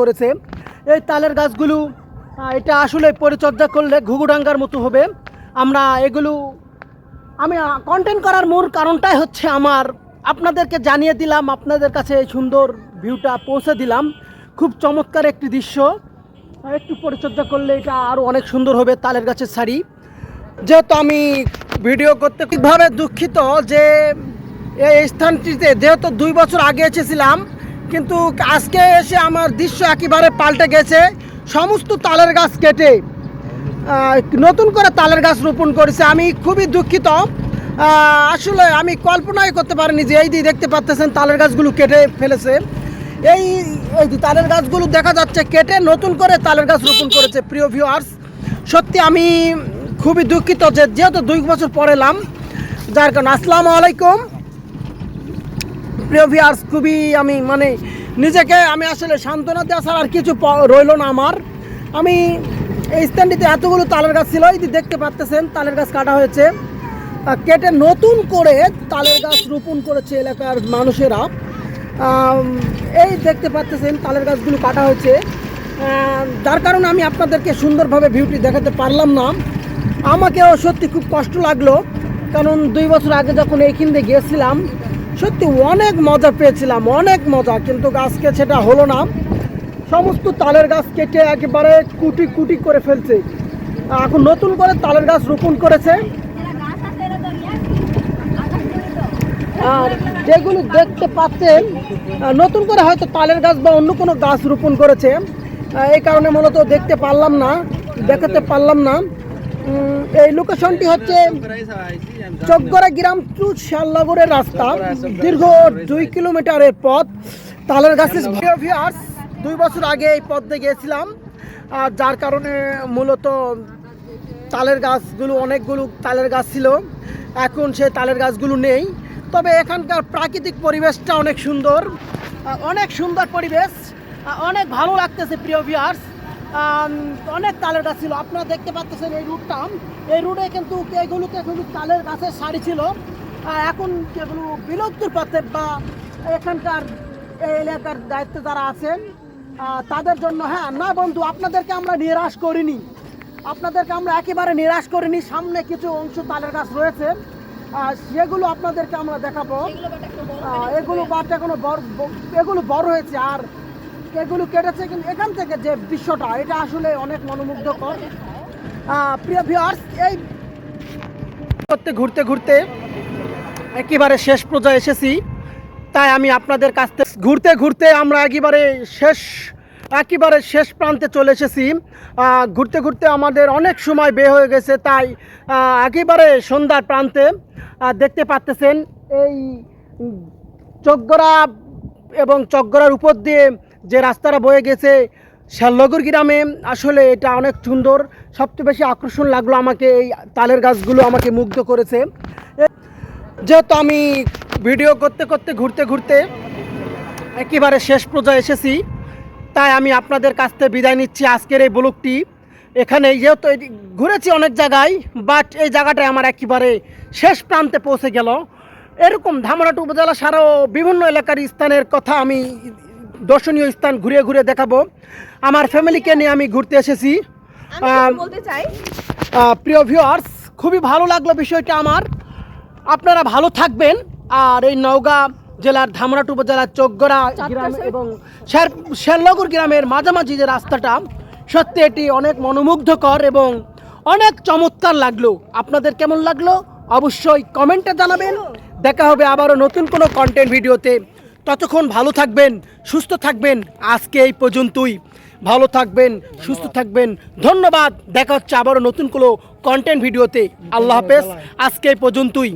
করেছে। এই তালের গাছগুলো এটা আসলে পরিচর্যা করলে ঘুঘুডাঙ্গার মতো হবে। আমরা এগুলো, আমি কন্টেন্ট করার মূল কারণটাই হচ্ছে আমার, আপনাদেরকে জানিয়ে দিলাম, আপনাদের কাছে এই সুন্দর ভিউটা পৌঁছে দিলাম। খুব চমৎকার একটি দৃশ্য। একটু পরিচর্যা করলে এটা আরও অনেক সুন্দর হবে তালের গাছের শাড়ি যেহেতু আমি ভিডিও করতে ঠিকভাবে দুঃখিত যে এই স্থানটিতে যেহেতু দুই বছর আগে এসেছিলাম কিন্তু আজকে এসে আমার দৃশ্য একেবারে পাল্টে গেছে। সমস্ত তালের গাছ কেটে নতুন করে তালের গাছ রোপণ করেছে। আমি খুবই দুঃখিত। আসলে আমি কল্পনাই করতে পারিনি যে এই দিয়ে দেখতে পাচ্তেছেন তালের গাছগুলো কেটে ফেলেছে। এই এই তালের গাছগুলো দেখা যাচ্ছে কেটে নতুন করে তালের গাছ রোপণ করেছে প্রিয় ভিউয়ার্স সত্যি আমি খুবই দুঃখিত যে যেহেতু দুই বছর পরে এলাম। যার কারণে আসসালামু আলাইকুম। প্রিয় ভিউয়ার্স খুবই আমি মানে নিজেকে আমি আসলে সান্ত্বনা দেওয়া ছাড়া আর কিছু রইল না আমার। আমি এই স্থানটিতে এতগুলো তালের গাছ ছিল, এই দেখতে পাচ্তেছেন, তালের গাছ কাটা হয়েছে। কেটে নতুন করে তালের গাছ রোপণ করেছে এলাকার মানুষেরা। এই দেখতে পাচ্তেছেন, তালের গাছগুলো কাটা হয়েছে। যার কারণে আমি আপনাদেরকে সুন্দরভাবে ভিউটি দেখাতে পারলাম না। আমাকেও সত্যি খুব কষ্ট লাগল, কারণ দুই বছর আগে যখন এইখান দিয়ে গিয়েছিলাম সত্যি অনেক মজা পেয়েছিলাম, অনেক মজা, কিন্তু গাছকে সেটা হলো না। সমস্ত তালের গাছ কেটে একেবারে কুটি কুটি করে ফেলছে। এখন নতুন করে তালের গাছ রোপণ করেছে। আর যেগুলো দেখতে পাচ্ছেন নতুন করে হয়তো তালের গাছ বা অন্য কোনো গাছ রোপণ করেছে। এই কারণে মূলত দেখতে পারলাম না, দেখাতে পারলাম না। এই লোকেশনটি হচ্ছে চকগড়া গ্রাম টু শালনগরের রাস্তা। দীর্ঘ দুই কিলোমিটারের পথ। তালের গাছের দুই বছর আগে এই পথ দিয়ে গিয়েছিলাম। আর যার কারণে মূলত তালের গাছগুলো, অনেকগুলো তালের গাছ ছিল। এখন সে তালের গাছগুলো নেই। তবে এখানকার প্রাকৃতিক পরিবেশটা অনেক সুন্দর। অনেক সুন্দর পরিবেশ। অনেক ভালো লাগতেছে, প্রিয় ভিয়ার্স অনেক তালের গাছ ছিল। আপনারা দেখতে পাচ্ছেন এই রুটটা। এই রুটে কিন্তু এগুলোকে কিন্তু তালের গাছের সারি ছিল। এখন যেগুলো বিলুপ্তির পথে বা এখানকার এই এলাকার দায়িত্বে যারা আছেন তাদের জন্য হ্যাঁ না বন্ধু, আপনাদেরকে আমরা নিরাশ করিনি। আপনাদেরকে আমরা একেবারে নিরাশ করিনি। সামনে কিছু অংশ তালের গাছ রয়েছে। সেগুলো আপনাদেরকে আমরা দেখাবো। এগুলো বাট এখনও বড়, এগুলো বড় হয়েছে। আর এগুলো কেটেছে কিন্তু এখান থেকে যে দৃশ্যটা, এটা আসলে অনেক মনোমুগ্ধকর। প্রিয় ভিউয়ার্স এই করতে ঘুরতে ঘুরতে একেবারে শেষ পর্যায়ে এসেছি। তাই আমি আপনাদের কাছ থেকে ঘুরতে ঘুরতে আমরা একেবারে শেষ একেবারে শেষ প্রান্তে চলে এসেছি। ঘুরতে ঘুরতে আমাদের অনেক সময় বে হয়ে গেছে, তাই একেবারে সন্ধ্যার প্রান্তে দেখতে পাচ্তেছেন এই চকগড়া এবং চকগড়ার উপর দিয়ে যে রাস্তাটা বয়ে গেছে, শ্যালনগর গ্রামে আসলে এটা অনেক সুন্দর। সবচেয়ে বেশি আকর্ষণ লাগল আমাকে এই তালের গাছগুলো আমাকে মুগ্ধ করেছে। যেহেতু আমি ভিডিও করতে করতে ঘুরতে ঘুরতে একেবারে শেষ পর্যায়ে এসেছি, তাই আমি আপনাদের কাছ থেকে বিদায় নিচ্ছি আজকের এই ব্লগটি। এখানে যেহেতু ঘুরেছি অনেক জায়গায় বাট এই জায়গাটায় আমার একেবারে শেষ প্রান্তে পৌঁছে গেল। এরকম ধামরাট উপজেলা সারাও বিভিন্ন এলাকার স্থানের কথা আমি দর্শনীয় স্থান ঘুরে ঘুরে দেখাবো। আমার ফ্যামিলিকে নিয়ে আমি ঘুরতে এসেছি। বলতে চাই। প্রিয় ভিউয়ার্স খুবই ভালো লাগল বিষয়টা আমার। আপনারা ভালো থাকবেন। আর এই নওগাঁ জেলার ধামরাট উপজেলার চোখগড়া গ্রাম এবং শের শেরনগর গ্রামের মাঝামাঝি যে রাস্তাটা সত্যি এটি অনেক মনোমুগ্ধকর এবং অনেক চমৎকার লাগল। আপনাদের কেমন লাগল? অবশ্যই কমেন্টে জানাবেন। দেখা হবে আবারও নতুন কোনো কন্টেন্ট ভিডিওতে। ততক্ষণ ভালো থাকবেন সুস্থ থাকবেন। আজকে এই পর্যন্তই। ভালো থাকবেন সুস্থ থাকবেন। ধন্যবাদ। দেখা হচ্ছে আবারও নতুন কোনো কন্টেন্ট ভিডিওতে আল্লাহ হাফেজ। আজকে এই পর্যন্তই।